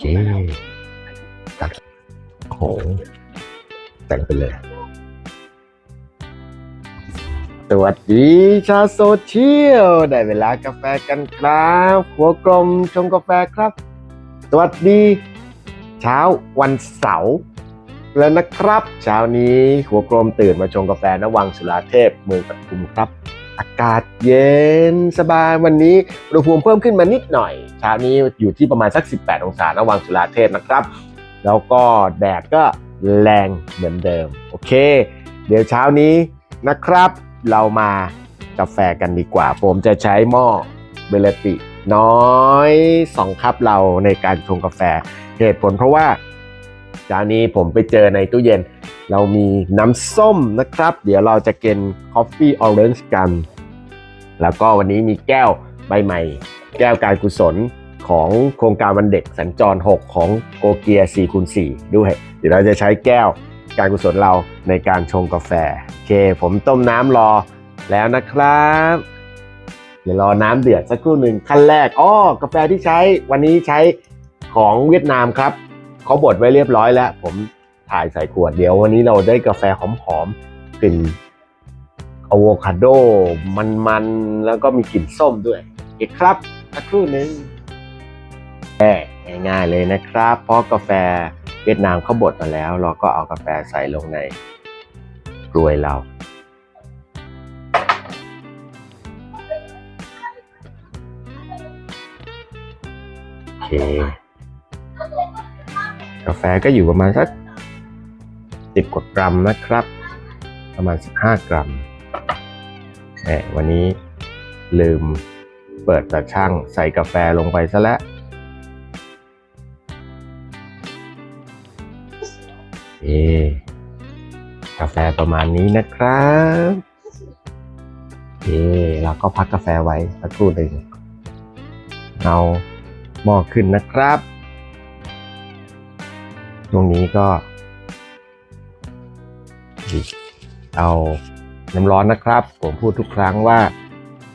เคตักโอ้โหแต่งไปเลย สวัสดีชาวโซเชียล ได้เวลากาแฟกันครับ หัวกลมชงกาแฟครับ สวัสดี เช้าวันเสาร์แล้วนะครับ เช้านี้หัวกลมตื่นมาชงกาแฟณวังสุราเทพเมืองปทุมครับ อากาศเย็นสบายวันนี้อุณหภูมิเพิ่มขึ้นมานิดหน่อยเช้านี้อยู่ที่ประมาณสัก 18 องศาณวังสุราเทพนะครับ แล้วก็แดดก็แรงเหมือนเดิม โอเค เดี๋ยวเช้านี้นะครับ เรามากาแฟกันดีกว่า ผมจะใช้หม้อเบลติน้อย 2 คัพเราในการชงกาแฟ เหตุผลเพราะว่าเช้านี้ผมไปเจอในตู้เย็น เรามีน้ำส้มนะครับ เดี๋ยวเราจะกิน Coffee Orange กัน แล้วก็วันนี้มีแก้วใบใหม่ แก้วการกุศลของโครงการวันเด็กสัญจร 6 ของโกเกีย4คูณ4ด้วย เดี๋ยวเราจะใช้แก้วการกุศลเราในการชงกาแฟ โอเค ผมต้มน้ำรอแล้วนะครับ เดี๋ยวรอน้ำเดือดสักครู่หนึ่งขั้นแรกอ้อกาแฟที่ใช้วันนี้ใช้ของเวียดนามครับ เขาบดไว้เรียบร้อยแล้ว ผม ถ่ายใส่ขวดเดี๋ยววันนี้เราได้กาแฟหอมๆกลิ่นอะโวคาโด มันๆ แล้วก็มีกลิ่นส้มด้วยโอเครับสักครู่หนึ่งแก้ง่ายๆเลยนะครับ เพราะกาแฟเวียดนามเขาบดมาแล้ว เราก็เอากาแฟใส่ลงในกรวยเรา โอเค กาแฟก็อยู่ประมาณสัก สิบกว่ากรัมนะครับ ประมาณ 15 กรัมแหมวันนี้ลืมเปิดตาช่างใส่กาแฟลงไปซะแล้วเอกาแฟประมาณนี้นะครับเอเราก็พักกาแฟไว้สักครู่หนึ่งเอาหม้อขึ้นนะครับ ตรงนี้ก็ เอาน้ำร้อนนะครับ ผมพูดทุกครั้งว่า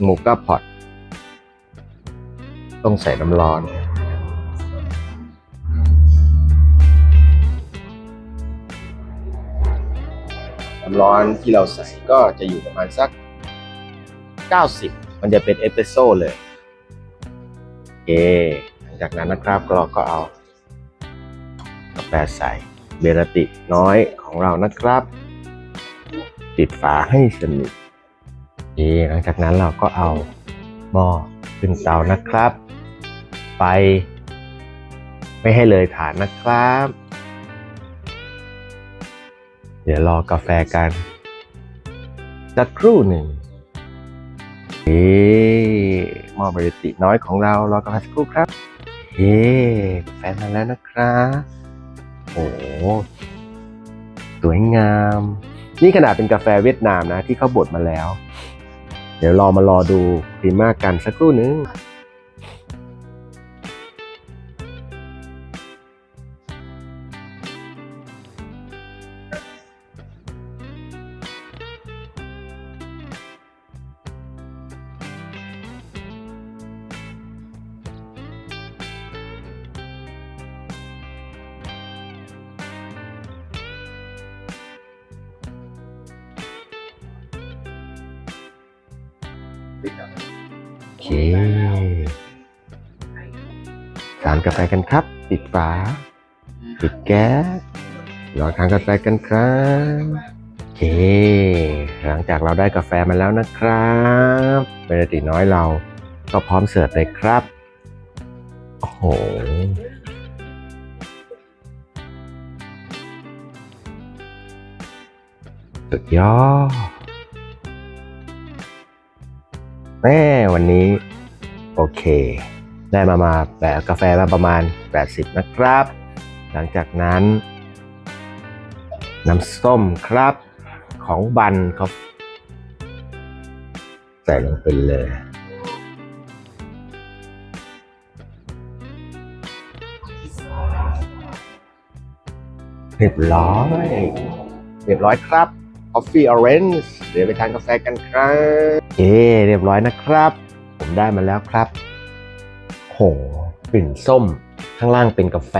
หมูกระพอตต้องใส่น้ำร้อน น้ำร้อนที่เราใส่ก็จะอยู่ประมาณสัก 90 มันจะเป็นเอสเปรสโซ่เลยโอเคหลังจากนั้นนะครับเราก็เอากาแฟใส่เบรติน้อยของเรานะครับ ปิดฝาให้สนิทโอเคหลังจากนั้นเราก็เอาหม้อขึ้นเตานะครับ ไป ไม่ให้เลยฐานนะครับ เดี๋ยวรอกาแฟกันสักครู่หนึ่งเอ๊หม้อบริติน้อยของเรารอกาแฟสักครู่ครับเอ๊กาแฟมาแล้วนะครับโอ้สวยงาม นี่ขนาดเป็นกาแฟเวียดนามนะที่เขาบดมาแล้ว เดี๋ยวรอมารอดูพรีมากันสักครู่นึง โอเคทานกาแฟกันครับ ปิดฝาปิดแก๊สรอทานกาแฟกันครับโอเค หลังจากเราได้กาแฟมาแล้วนะครับเบรติน้อยเราก็พร้อมเสิร์ฟเลยครับ โอ้โหสุดยอด แม่วันนี้โอเค ได้มามาแบบกาแฟมาประมาณ 80 นะครับ หลังจากนั้น น้ำส้มครับของบันเขาใส่ลงไปเลยเรียบร้อย เรียบร้อยครับ Coffee Orange เดี๋ยวไปทานกาแฟกันครับ เอเรียบร้อยนะครับ ผมได้มาแล้วครับโหกลิ่นส้ม ข้างล่างเป็นกาแฟ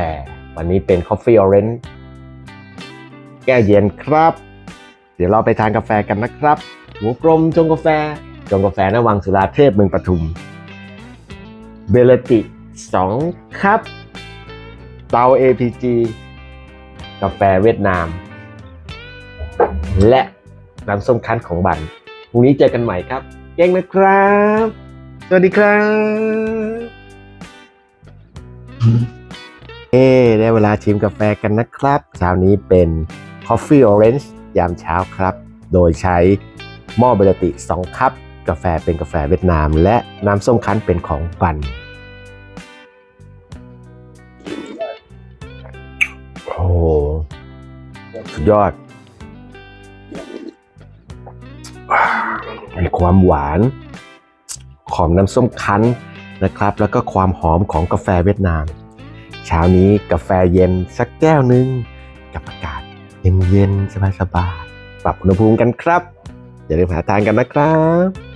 วันนี้เป็น Coffee Orange แก้เย็นครับ เดี๋ยวเราไปทานกาแฟกันนะครับหัวกลมจงกาแฟ จงกาแฟนวังสุราเทพเมืองปทุม เบลติ2ครับ เตา APG กาแฟเวียดนาม และน้ำส้มคั้นของบัน รุ่งนี้เจอกันใหม่ครับ เก่งนะครับ สวัสดีครับเอ้ได้เวลาชิมกาแฟกันนะครับเช้านี้เป็น Coffee Orange ยามเช้าครับ โดยใช้หม้อเบลติ 2 คัพ กาแฟเป็นกาแฟเวียดนาม และน้ำส้มคั้นเป็นของบันโอ้โหสุดยอด ความหวาน ของน้ำส้มคั้นนะครับ แล้วก็ความหอมของกาแฟเวียดนาม เช้านี้กาแฟเย็นสักแก้วหนึ่งกับอากาศเย็นๆสบายๆปรับอุณหภูมิกันครับ อย่าลืมหาทานกันนะครับ